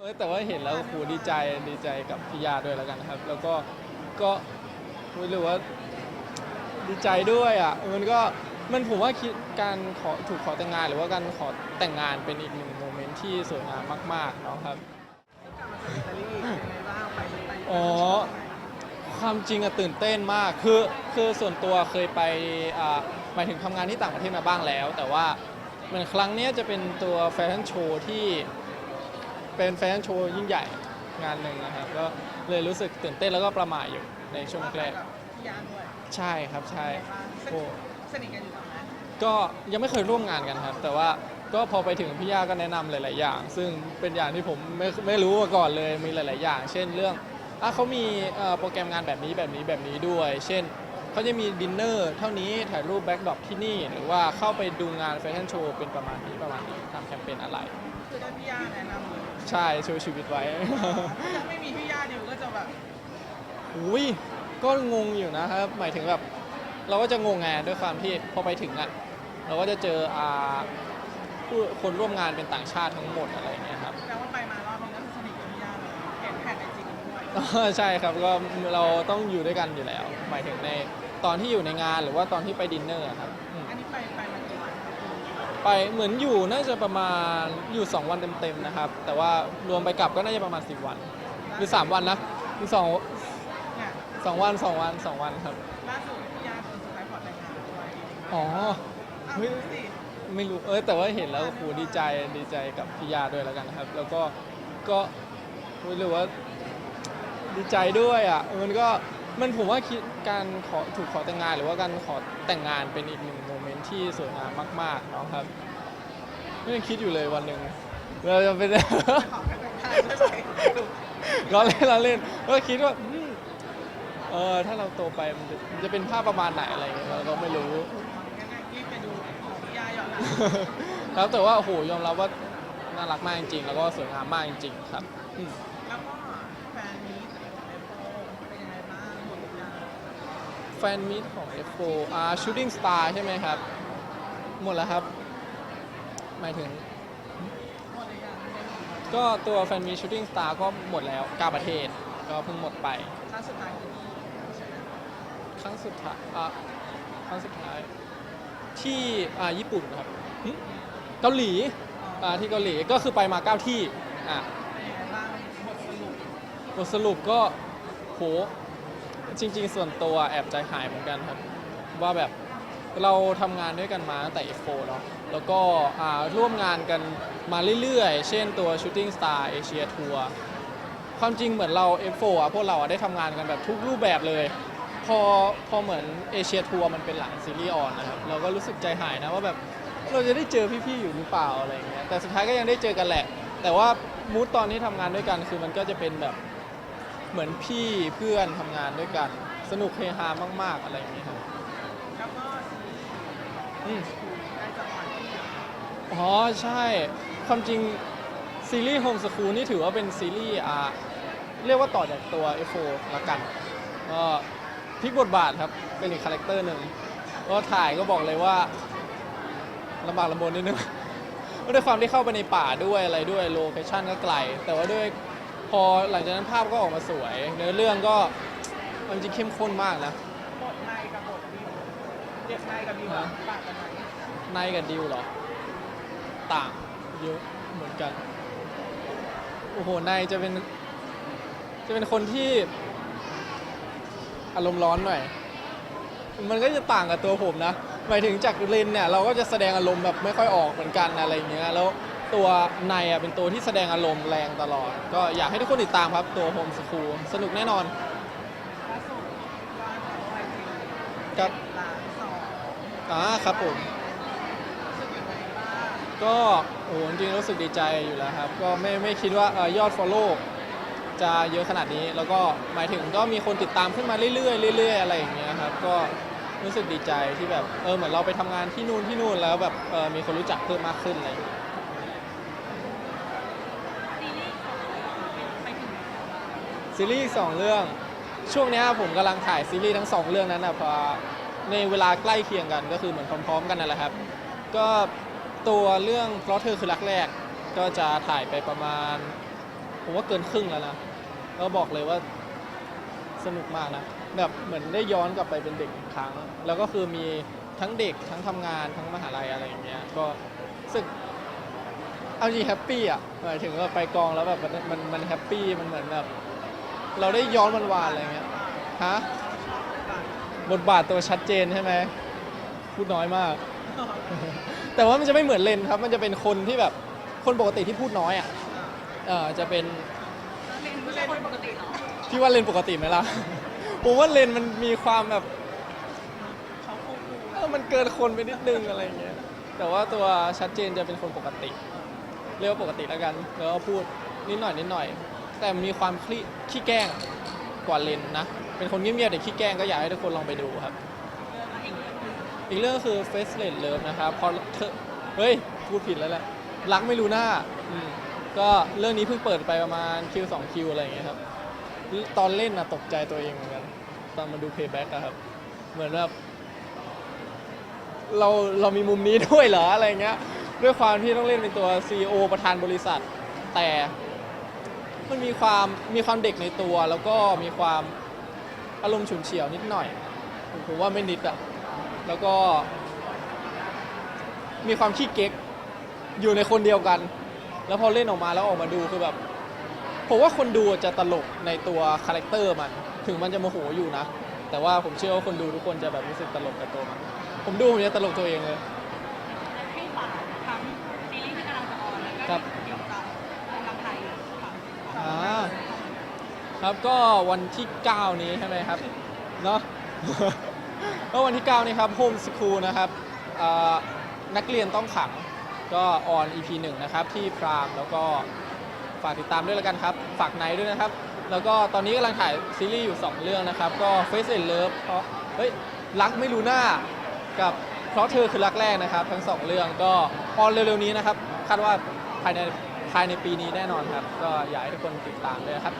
เออแต่ว่าเห็นแล้วโอ้โหดีใจดีใจกับพี่ยาด้วยแล้วกันครับ แล้วก็ก็ไม่รู้ว่าดีใจด้วยอะมันก็มันผมว่าคิดการขอถูกขอแต่งงาน หรือว่าการขอแต่งงานเป็นอีกหนึ่งโมเมนต์ที่สวยงามมากๆเนาะครับอิตาลีเป็นไงบ้างไปไปอ๋อความจริงอะตื่นเต้นมากคือคือส่วนตัวเคยไปอ่าหมายถึงทำงานที่ต่างประเทศมาบ้างแล้ว แต่ว่าเหมือนครั้งเนี้ยจะเป็นตัวแฟชั่นโชว์ที่ เป็นแฟชั่นโชว์ยิ่งใหญ่งานหนึ่งนะครับ ก็เลยรู้สึกตื่นเต้นแล้วก็ประหม่าอยู่ในช่วงแรกกับพี่ยาด้วยใช่ครับใช่สโอ้นิทสนิทกันอยู่แล้วไหมก็ยังไม่เคยร่วมงานกันครับ แต่ว่าก็พอไปถึงพี่ย่าก็แนะนำหลาย ๆ อย่าง ซึ่งเป็นอย่างที่ผมไม่ไม่รู้มาก่อนเลยมีหลาย ๆ อย่าง เช่นเรื่องอะเขามีเอ่อโปรแกรมงานแบบนี้แบบนี้แบบนี้ด้วย เช่นเขาจะมีดินเนอร์เท่านี้ถ่ายรูปแบ็กดรอปที่นี่ หรือว่าเข้าไปดูงานแฟชั่นโชว์เป็นประมาณนี้ประมาณนี้ทำแคมเปญอะไร คือได้พี่ยาแนะนำเลย ใช่ช่วยชีวิตไว้ ถ้ายังไม่มีพี่ยาดิวก็จะแบบอุ้ยก็งงอยู่นะครับ หมายถึงแบบ เราก็จะงงไงด้วยความที่พอไปถึงอะ เราก็จะเจออ่าผู้คนร่วมงานเป็นต่างชาติทั้งหมดอะไรอย่างเงี้ยครับ แปลว่าไปมารอบนี้ก็คือสนิทกับพี่ยาเลยเห็นแผ่นไอจีกันด้วยอ๋อใช่ครับก็เราต้องอยู่ด้วยกันอยู่แล้ว หมายถึงในตอนที่อยู่ในงานหรือว่าตอนที่ไปดินเนอร์ครับอืม อันนี้ไปไปมากี่วันครับคุณ ไปเหมือนอยู่น่าจะประมาณอยู่ 2 วันเต็มๆนะครับ แต่ว่ารวมไปกลับก็น่าจะประมาณ 10 วัน หรือ 3 วันนะหรือสองเนี่ยสองวันสองวันสองวันครับ ล่าสุดพี่ยาโดนสไปร์พอร์ตแต่งงานด้วยอ๋ออ้าวเฮ้ยดูสิไม่รู้ เออแต่ว่าเห็นแล้วโอ้โหดีใจดีใจกับพี่ยาด้วยแล้วกันครับ แล้วก็ก็ไม่รู้ว่าดีใจด้วยอะมันก็มันผมว่าคิดการขอถูกขอแต่งงาน หรือว่าการขอแต่งงานเป็นอีกหนึ่งโมเมนต์ ที่สวยงามมากๆเนาะครับก็ยังคิดอยู่เลยวันหนึ่งเราจะเป็นขอแต่งงานใหมเราเล่นเราเล่นก็คิดว่าอืมเออถ้าเราโตไปมันจะมันจะเป็นภาพประมาณไหนอะไรอย่างเงี้ยเราก็ไม่รู้ ครับแต่ว่าโอ้โหยอมรับว่าน่ารักมากจริงๆ แล้วก็สวยงามมากจริงๆ ครับอืม แล้วก็แฟนมีตของเอฟโเป็นยังไงบ้างหมดหรือยัง แฟนมิตของ F4 อ่า Shooting Star ใช่ไหมครับ หมดแล้วครับ หมายถึง ก็ตัวแฟนมิต Shooting Star ก็หมดแล้ว9ประเทศ ก็เพิ่งหมดไป ครั้งสุดท้ายคือที่ใช่ครั้งสุดท้ายอะครั้งสุดท้าย ที่อ่าญี่ปุ่นครับหึเกาหลีอ่าที่เกาหลีก็คือไปมา9ที่อะ เป็นยังไงบ้างบทสรุปบทสรุปก็โห จริง ๆ ส่วนตัวแอบใจหายเหมือนกันครับ ว่าแบบเราทำงานด้วยกันมาตั้งแต่ F4 เนาะแล้วก็อ่าร่วมงานกันมาเรื่อยๆ เช่นตัว Shooting Star Asia Tour ความจริงเหมือนเรา F4 อะพวกเราอะได้ทำงานกันแบบทุกรูปแบบเลย พอพอเหมือนเอเชียทัวร์มันเป็นหลังซีรีส์ออนนะครับเราก็รู้สึกใจหายนะว่าแบบเราจะได้เจอพี่ๆอยู่หรือเปล่าอะไรอย่างเงี้ยแต่สุดท้ายก็ยังได้เจอกันแหละ แต่ว่ามูดตอนที่ทำงานด้วยกันคือมันก็จะเป็นแบบ เหมือนพี่เพื่อนทำงานด้วยกัน สนุกเฮฮามาก ๆ อะไรอย่างเงี้ยครับแล้วก็ซีรีส์อืมได้จังหวัดที่อ๋อ ใช่ ความจริง ซีรีส์โฮมส o ูลนี่ถือว่าเป็นซีรีส์อ่าเรียกว่าต่อจากตัว F4 ละกันก็พลิกบทบาทครับเป็นอีกคาแรคเตอร์หนึ่งก็ถ่ายก็บอกเลยว่าลำบากลำบนนิดนึงก็ด้วยความที่เข้าไปในป่าด้วยอะไรด้วยโลเคชั่นก็ไกล แต่ว่าด้วย พอหลังจากนั้นภาพก็ออกมาสวย เนื้อเรื่องก็เอาจริงๆเข้มข้นมากนะ บทในกับบทดิวเด็กในกับดิวอะต่างกันไหมในกับดิวเหรอ ต่างเยอะเหมือนกัน โอ้โหในจะเป็น จะเป็นคนที่ อารมณ์ร้อนหน่อย มันก็จะต่างกับตัวผมนะ หมายถึงจากเลนเนี่ย เราก็จะแสดงอารมณ์แบบไม่ค่อยออกเหมือนกันอะไรอย่างเงี้ย แล้ว ตัวในอะเป็นตัวที่แสดงอารมณ์แรงตลอด ก็อยากให้ทุกคนติดตามครับตัวโฮมสคูลสนุกแน่นอนอ๋อครับอ่าครับผม ก็โอ้โหจริงๆรู้สึกดีใจอยู่แล้วครับ ก็ไม่ไม่คิดว่าเอ่อยอด Follow จะเยอะขนาดนี้ แล้วก็หมายถึงก็มีคนติดตามขึ้นมาเรื่อยๆเรื่อยๆอะไรอย่างเงี้ยครับ ก็รู้สึกดีใจที่แบบเออเหมือนเราไปทำงานที่นู่นที่นู่นแล้วแบบเออมีคนรู้จักเพิ่มมากขึ้นอะไรอย่างเงี้ย ซีรีส์ของเราเป็นไปถึงไหนแล้วบ้า ซีรีส์สองเรื่อง ช่วงเนี้ยผมกำลังถ่ายซีรีส์ทั้งสองเรื่องนั้นนะพอในเวลาใกล้เคียงกันก็คือเหมือนพร้อมๆ กันนั่นแหละครับ ก็ตัวเรื่องเพราะเธอคือรักแรก ก็จะถ่ายไปประมาณ ผมว่าเกินครึ่งแล้วนะแล้วบอกเลยว่าสนุกมากนะแบบเหมือนได้ย้อนกลับไปเป็นเด็กอีกครั้ง แล้วก็คือมีทั้งเด็กทั้งทำงานทั้งมหาลัยอะไรอย่างเงี้ยก็รู้สึกเอาจริงแฮปปี้อะหมายถึงว่าไปกองแล้วแบบมันมันมันแฮปปี้มันเหมือนแบบ เราได้ย้อนวันวานๆอะไรเงี้ยฮะบทบาทตัวชัดเจนใช่ไหมพูดน้อยมาก แต่ว่ามันจะไม่เหมือนเลนครับ มันจะเป็นคนที่แบบคนปกติที่พูดน้อยอะเออจะเป็นเล่นไม่ใช่คนปกติเหรอพี่ว่าเลนปกติไหมล่ะ ผมว่าเลนมันมีความแบบเขาคูลเออมันเกินคนไปนิดนึงอะไรเงี้ยแต่ว่าตัวชัดเจนจะเป็นคนปกติ เรียกว่าปกติแล้วกันแล้วก็พูดนิดหน่อยนิดหน่อย แต่มีความขี้ขี้แกล้งกว่าเลนนะ เป็นคนเงียบๆแต่ขี้แกล้งก็อยากให้ทุกคนลองไปดูครับ อีกเรื่องก็คือ Face l e s Love นะครับพอเธอเฮ้ยพูดผิดแล้วแหละรักไม่รู้หน้าอืมก็เรื่องนี้เพิ่งเปิดไปประมาณคิวสองคิวอะไรอย่างเงี้ยครับ ตอนเล่นนะตกใจตัวเองเหมือนกัน ตอนมาดู Payback อะครับ เหมือนแบบเราเรามีมุมนี้ด้วยเหรออะไรเงี้ย ด้วยความที่ต้องเล่นเป็นตัว CEO ประธานบริษัท แต่ มันมีความมีความเด็กในตัว แล้วก็มีความอารมณ์ฉุนเฉียวนิดหน่อย ผมว่าไม่นิดอะแล้วก็ มีความขี้เก๊กอยู่ในคนเดียวกัน แล้วพอเล่นออกมาแล้วออกมาดูคือแบบผมว่าคนดูจะตลกในตัวคาแรคเตอร์มัน ถึงมันจะโมโหอยู่นะ แต่ว่าผมเชื่อว่าคนดูทุกคนจะแบบรู้สึกตลกกับตัวมัน ผมดูผมจะตลกตัวเองเลย ให้ฝากทั้งซีรีส์ที่กำลังจะออนแล้วก็ครับเกี่ยวกับกำลังไทยค่ะ อ่าครับก็วันที่ 9 นี้ใช่ไหมครับเนาะ ก็วันที่ 9 นี้ครับ Home School นะครับอ่านักเรียนต้องขังก็ออน EP 1 นะครับ ที่พรามแล้วก็ฝากติดตามด้วยแล้วกันครับ ฝากไนท์ด้วยนะครับ แล้วก็ตอนนี้กำลังถ่ายซีรีส์อยู่ 2 เรื่องนะครับ ก็ Face and Love เพราะเฮ้ย รักไม่รู้หน้ากับเพราะเธอคือรักแรกนะครับ ทั้ง 2 เรื่องก็ออนเร็วๆนี้นะครับ คาดว่าภายใน ภายในปีนี้แน่นอนครับ ก็อยากให้ทุกคนติดตามด้วยครับ